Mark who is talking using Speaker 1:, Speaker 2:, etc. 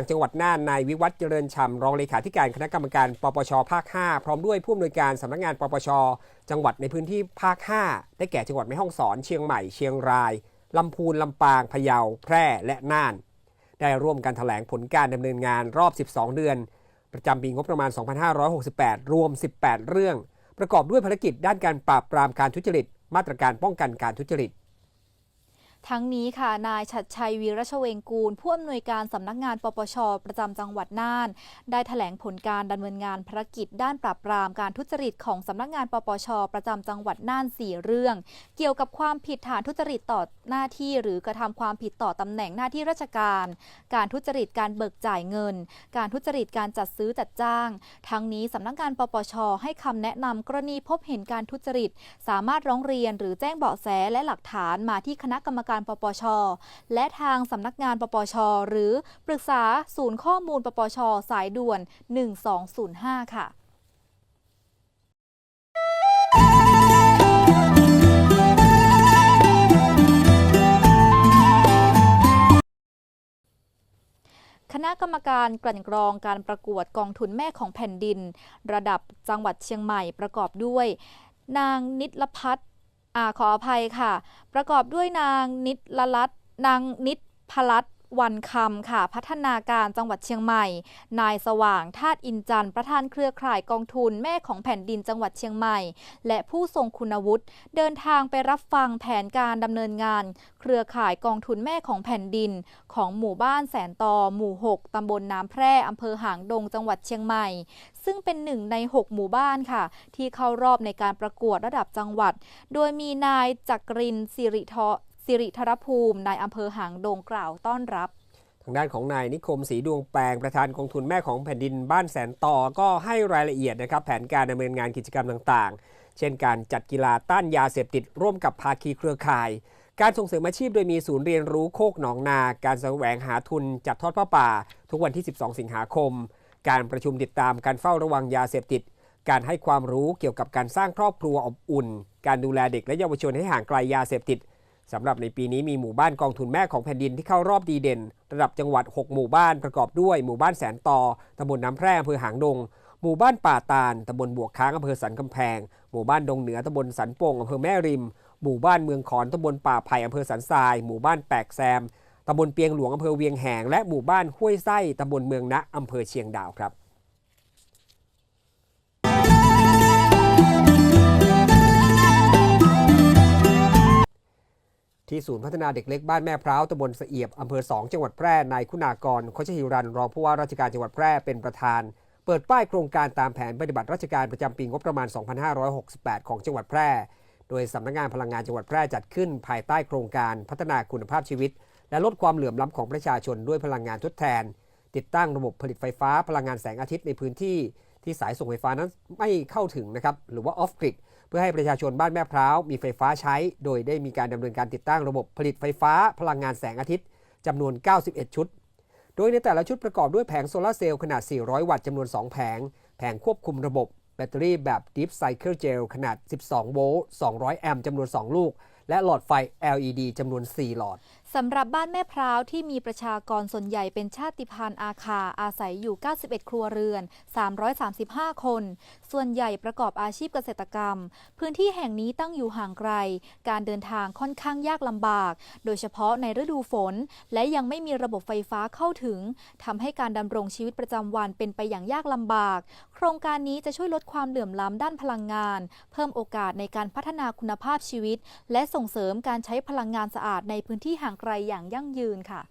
Speaker 1: างจังหวัดน่านนายวิวัฒน์เจริญฉ่ำรองเลขาธิการคณะกรรมการปปชภาค 5 พร้อมด้วยผู้อำนวยการสำนักงานปปช จังหวัดในพื้นที่ภาค 5 ได้แก่จังหวัดแม่ฮ่องสอน เชียงใหม่ เชียงรายลำพูนลำปางพะเยา แพร่และน่าน ได้ร่วมกันแถลงผลการดำเนินงานรอบ 12 เดือน ประจำปีงบประมาณ 2568 รวม 18 เรื่อง ประกอบด้วยภารกิจด้านการปราบปรามการทุจริต มาตรการป้องกันการทุจริต
Speaker 2: ทั้งนี้ค่ะ นายชัดชัยวีรชเวงกูล ผู้อำนวยการสำนักงานปปช ประจำจังหวัดน่าน ได้แถลงผลการดำเนินงานภารกิจด้านปราบปรามการทุจริตของสำนักงานปปช ประจำจังหวัดน่าน 4 เรื่อง เกี่ยวกับความผิดฐานทุจริตต่อหน้าที่ หรือกระทำความผิดต่อตำแหน่งหน้าที่ราชการ การทุจริตการเบิกจ่ายเงิน การทุจริตการจัดซื้อจัดจ้าง ทั้งนี้สำนักงานปปช ให้คำแนะนำกรณีพบเห็นการทุจริต สามารถร้องเรียนหรือแจ้งเบาะแสและหลักฐานมาที่คณะกรรมการการปปช และทางสำนักงานปปช หรือปรึกษาศูนย์ข้อมูลปปช สายด่วน 1205 ค่ะคณะกรรมการกลั่นกรองการประกวดกองทุนแม่ของแผ่นดิน ระดับจังหวัดเชียงใหม่ประกอบด้วย นางนิตลพัฒน์ อาขออภัยค่ะ ประกอบด้วยนางนิดละลัดนางนิดพลัด วันคำค่ะ พัฒนาการจังหวัดเชียงใหม่ นายสว่างทาตอินจันทร์ประธานเครือข่ายกองทุนแม่ของแผ่นดินจังหวัดเชียงใหม่ และผู้ทรงคุณวุฒิเดินทางไปรับฟังแผนการดำเนินงาน เครือข่ายกองทุนแม่ของแผ่นดิน ของหมู่บ้านแสนตอหมู่ 6 ตำบลน้ำแพร่อำเภอหางดงจังหวัดเชียงใหม่ ซึ่งเป็นหนึ่งใน 6 หมู่บ้านค่ะ ที่เข้ารอบในการประกวดระดับจังหวัด โดยมีนายจักรินสิริทอ สิริธรภูมินายอำเภอหางดงกล่าวต้อนรับ
Speaker 1: ทางด้านของนายนิคมศรีดวงแปลงประธานกองทุนแม่ของแผ่นดินบ้านแสนต่อก็ให้รายละเอียดนะครับแผนการดำเนินงานกิจกรรมต่างๆ เช่นการจัดกีฬาต้านยาเสพติดร่วมกับภาคีเครือข่าย การส่งเสริมอาชีพโดยมีศูนย์เรียนรู้โคกหนองนา การแสวงหาทุนจัดทอดผ้าป่า ทุกวันที่ 12 สิงหาคม การประชุมติดตามการเฝ้าระวังยาเสพติด การให้ความรู้เกี่ยวกับการสร้างครอบครัวอบอุ่น การดูแลเด็กและเยาวชนให้ห่างไกลยาเสพติด สำหรับในปีนี้มีหมู่บ้านกองทุนแม่ของแผ่นดินที่เข้ารอบดีเด่น ระดับจังหวัด 6 หมู่บ้านประกอบด้วยหมู่บ้านแสนตอตำบลน้ำแพร่อำเภอหางดง หมู่บ้านป่าตาลตำบลบวกค้างอำเภอสันกำแพง หมู่บ้านดงเหนือตำบลสันโป่งอำเภอแม่ริม หมู่บ้านเมืองขอนตำบลป่าไผ่อำเภอสันทราย หมู่บ้านแปกแซมตำบลเปียงหลวงอำเภอเวียงแหง และหมู่บ้านห้วยไส้ตำบลเมืองนะอำเภอเชียงดาวครับ ที่ศูนย์พัฒนาเด็กเล็กบ้านแม่พร้าวตำบลสะเอียบอำเภอสองจังหวัดแพร่นายคุณากรโคชฮิรันรองผู้ว่าราชการจังหวัดแพร่เป็นประธาน เปิดป้ายโครงการตามแผนปฏิบัติราชการประจำปีงบประมาณ 2568 ของจังหวัดแพร่ โดยสำนักงานพลังงานจังหวัดแพร่จัดขึ้น ภายใต้โครงการพัฒนาคุณภาพชีวิต และลดความเหลื่อมล้ำของประชาชนด้วยพลังงานทดแทน ติดตั้งระบบผลิตไฟฟ้าพลังงานแสงอาทิตย์ในพื้นที่ ที่สายส่งไฟฟ้านั้นไม่เข้าถึงนะครับหรือว่าออฟกริด เพื่อให้ประชาชนบ้านแม่พร้าวมีไฟฟ้าใช้ โดยได้มีการดำเนินการติดตั้งระบบผลิตไฟฟ้าพลังงานแสงอาทิตย์จำนวน 91 ชุด โดยในแต่ละชุดประกอบด้วยแผงโซลาร์เซลล์ขนาด 400 วัตต์จำนวน 2 แผง แผงควบคุมระบบแบตเตอรี่แบบ Deep Cycle Gel ขนาด 12 โวลต์ 200 แอมป์จำนวน 2 ลูก และหลอดไฟ LED จำนวน 4 หลอด
Speaker 2: สำหรับบ้านแม่พร้าวที่มีประชากรส่วนใหญ่เป็นชาติพันธุ์อาคาอาศัยอยู่ 91 ครัวเรือน 335 คน ส่วนใหญ่ประกอบอาชีพเกษตรกรรม พื้นที่แห่งนี้ตั้งอยู่ห่างไกล การเดินทางค่อนข้างยากลำบาก โดยเฉพาะในฤดูฝน และยังไม่มีระบบไฟฟ้าเข้าถึงทำให้การดำรงชีวิตประจำวันเป็นไปอย่างยากลำบาก โครงการนี้จะช่วยลดความเหลื่อมล้ำด้านพลังงาน เพิ่มโอกาสในการพัฒนาคุณภาพชีวิต และส่งเสริมการใช้พลังงานสะอาดในพื้นที่ห่างไรอย่างยั่งยืนค่ะ